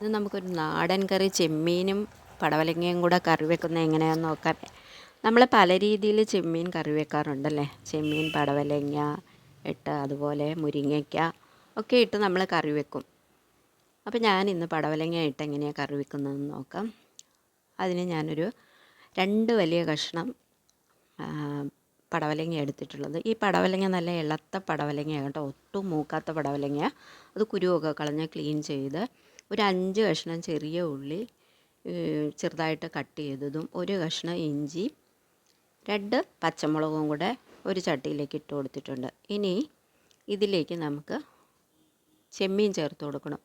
ഇത് നമുക്കൊരു നാടൻ കറി ചെമ്മീനും പടവലങ്ങയും കൂടെ കറി വെക്കുന്നത് എങ്ങനെയാണെന്ന് നോക്കാം. നമ്മൾ പല രീതിയിൽ ചെമ്മീൻ കറി വെക്കാറുണ്ടല്ലേ? ചെമ്മീൻ പടവലങ്ങ ഇട്ട് അതുപോലെ മുരിങ്ങയ്ക്ക ഒക്കെ ഇട്ട് നമ്മൾ കറി വെക്കും. അപ്പോൾ ഞാൻ ഇന്ന് പടവലങ്ങ ഇട്ട് എങ്ങനെയാണ് കറി വെക്കുന്നതെന്ന് നോക്കാം. അതിന് ഞാനൊരു രണ്ട് വലിയ കഷ്ണം പടവലങ്ങ എടുത്തിട്ടുള്ളത്. ഈ പടവലങ്ങ നല്ല ഇളത്ത പടവലങ്ങ കേട്ടോ. ഒട്ടും മൂക്കാത്ത പടവലങ്ങ അത് കുരുവൊക്കെ കളഞ്ഞ് ക്ലീൻ ചെയ്ത് ഒരു അഞ്ച് കഷ്ണം ചെറിയ ഉള്ളി ചെറുതായിട്ട് കട്ട് ചെയ്തതും ഒരു കഷ്ണം ഇഞ്ചി രണ്ട് പച്ചമുളകും കൂടെ ഒരു ചട്ടിയിലേക്ക് ഇട്ട് കൊടുത്തിട്ടുണ്ട്. ഇനി ഇതിലേക്ക് നമുക്ക് ചെമ്മീൻ ചേർത്ത് കൊടുക്കണം.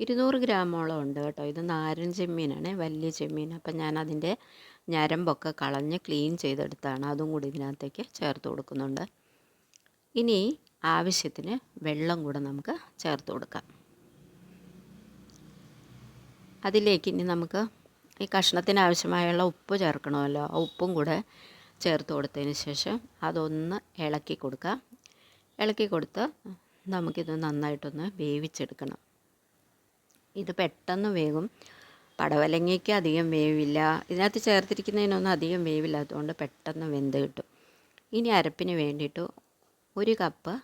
ഇരുന്നൂറ് ഗ്രാമോളം ഉണ്ട് കേട്ടോ. ഇത് നാരൻ ചെമ്മീനാണ് വലിയ ചെമ്മീൻ. അപ്പം ഞാൻ അതിന്റെ ഞരമ്പൊക്കെ കളഞ്ഞ് ക്ലീൻ ചെയ്തെടുത്താണ്. അതും കൂടി ഇതിനകത്തേക്ക് ചേർത്ത് കൊടുക്കുന്നുണ്ട്. ഇനി ആവശ്യത്തിന് വെള്ളം കൂടെ നമുക്ക് ചേർത്ത് കൊടുക്കാം. അതിലേക്ക് ഇനി നമുക്ക് ഈ കഷ്ണത്തിന് ആവശ്യമായുള്ള ഉപ്പ് ചേർക്കണമല്ലോ. ആ ഉപ്പും കൂടെ ചേർത്ത് കൊടുത്തതിന് ശേഷം അതൊന്ന് ഇളക്കി കൊടുക്കുക. ഇളക്കി കൊടുത്ത് നമുക്കിത് നന്നായിട്ടൊന്ന് വേവിച്ചെടുക്കണം. ഇത് പെട്ടെന്ന് വേകും പടവലങ്ങയ്ക്ക് അധികം വേവില്ല. ഇതിനകത്ത് ചേർത്തിരിക്കുന്നതിനൊന്നും അധികം വേവില്ലാത്തതുകൊണ്ട് പെട്ടെന്ന് വെന്ത് കിട്ടും. ഇനി അരപ്പിന് വേണ്ടിയിട്ട് ഒരു കപ്പ്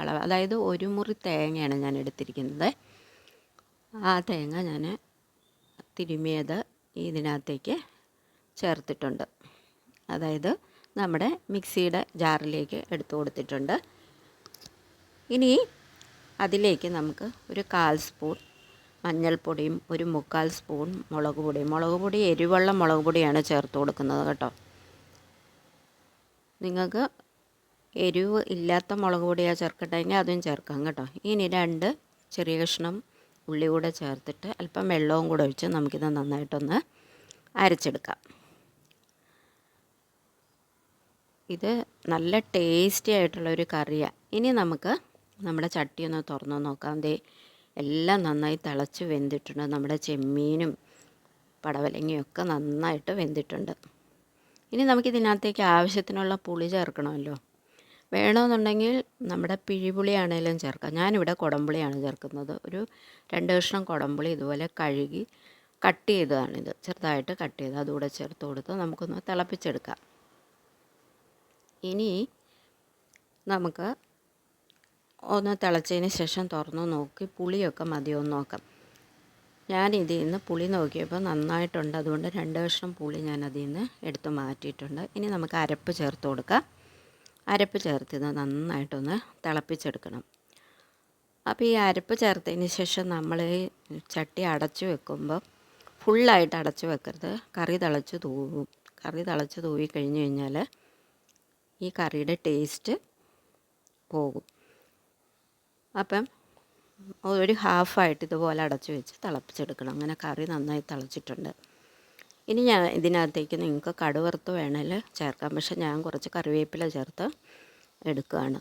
അളവ് അതായത് ഒരു മുറി തേങ്ങയാണ് ഞാൻ എടുത്തിരിക്കുന്നത്. ആ തേങ്ങ ഞാൻ തിരുമിയത് ഇതിനകത്തേക്ക് ചേർത്തിട്ടുണ്ട്. അതായത് നമ്മുടെ മിക്സിയുടെ ജാറിലേക്ക് എടുത്തു കൊടുത്തിട്ടുണ്ട്. ഇനി അതിലേക്ക് നമുക്ക് ഒരു കാൽ സ്പൂൺ മഞ്ഞൾപ്പൊടിയും ഒരു മുക്കാൽ സ്പൂൺ മുളക് പൊടിയും. മുളക് പൊടി എരിവുള്ള മുളക് പൊടിയാണ് ചേർത്ത് കൊടുക്കുന്നത് കേട്ടോ. നിങ്ങൾക്ക് എരിവ് ഇല്ലാത്ത മുളക് പൊടിയാണ് ചേർക്കട്ടെങ്കിൽ അതും ചേർക്കാം കേട്ടോ. ഇനി രണ്ട് ചെറിയ കഷ്ണം ഉള്ളി കൂടെ ചേർത്തിട്ട് അല്പം വെള്ളവും കൂടെ ഒഴിച്ച് നമുക്കിത് നന്നായിട്ടൊന്ന് അരച്ചെടുക്കാം. ഇത് നല്ല ടേസ്റ്റി ആയിട്ടുള്ള ഒരു കറിയാണ് ഇനി നമുക്ക് നമ്മുടെ ചട്ടി ഒന്ന് തുറന്ന് നോക്കാം. ദേ എല്ലാം നന്നായി തിളച്ച് വെന്തിട്ടുണ്ട്. നമ്മുടെ ചെമ്മീനും പടവലങ്ങയും ഒക്കെ നന്നായിട്ട് വെന്തിട്ടുണ്ട്. ഇനി നമുക്കിതിനകത്തേക്ക് ആവശ്യത്തിനുള്ള പുളി ചേർക്കണമല്ലോ. വേണമെന്നുണ്ടെങ്കിൽ നമ്മുടെ പിഴിപുളി ആണെങ്കിലും ചേർക്കാം. ഞാനിവിടെ കുടംപുളിയാണ് ചേർക്കുന്നത്. ഒരു രണ്ട് കഷ്ണം കുടംപുളി ഇതുപോലെ കഴുകി കട്ട് ചെയ്തതാണിത് ചെറുതായിട്ട് കട്ട് ചെയ്ത് അതുകൂടെ ചേർത്ത് കൊടുത്ത് നമുക്കൊന്ന് തിളപ്പിച്ചെടുക്കാം. ഇനി നമുക്ക് ഒന്ന് തിളച്ചതിന് ശേഷം തുറന്ന് നോക്കി പുളിയൊക്കെ മതിയോ എന്ന് നോക്കാം. ഞാൻ ഇതിൽ നിന്ന് പുളി നോക്കിയപ്പോൾ നന്നായിട്ടുണ്ട്. അതുകൊണ്ട് രണ്ട് കഷ്ണം പുളി ഞാൻ അതിൽ നിന്ന് എടുത്ത് മാറ്റിയിട്ടുണ്ട്. ഇനി നമുക്ക് അരപ്പ് ചേർത്ത് കൊടുക്കാം. അരപ്പ് ചേർത്ത് ഇത് നന്നായിട്ടൊന്ന് തിളപ്പിച്ചെടുക്കണം. അപ്പോൾ ഈ അരപ്പ് ചേർത്തതിന് ശേഷം നമ്മൾ ചട്ടി അടച്ചു വെക്കുമ്പോൾ ഫുള്ളായിട്ട് അടച്ചു വെക്കരുത്. കറി തിളച്ച് തൂവും കറി തിളച്ച് തൂവി കഴിഞ്ഞ് കഴിഞ്ഞാൽ ഈ കറിയുടെ ടേസ്റ്റ് പോകും. അപ്പം ഒരു ഹാഫായിട്ട് ഇതുപോലെ അടച്ചു വെച്ച് തിളപ്പിച്ചെടുക്കണം. അങ്ങനെ കറി നന്നായി തിളച്ചിട്ടുണ്ട്. ഇനി ഞാൻ ഇതിനകത്തേക്ക് നിങ്ങൾക്ക് കടുവറുത്ത് വേണേൽ ചേർക്കാം. പക്ഷെ ഞാൻ കുറച്ച് കറിവേപ്പില ചേർത്ത് എടുക്കുകയാണ്.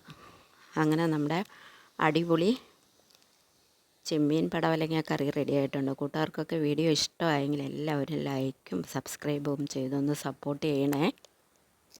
അങ്ങനെ നമ്മുടെ അടിപൊളി ചെമ്മീൻ പടവലങ്ങ കറി റെഡി ആയിട്ടുണ്ട്. കൂട്ടുകാർക്കൊക്കെ വീഡിയോ ഇഷ്ടമായെങ്കിൽ എല്ലാവരും ലൈക്കും സബ്സ്ക്രൈബും ചെയ്തൊന്ന് സപ്പോർട്ട് ചെയ്യണേ.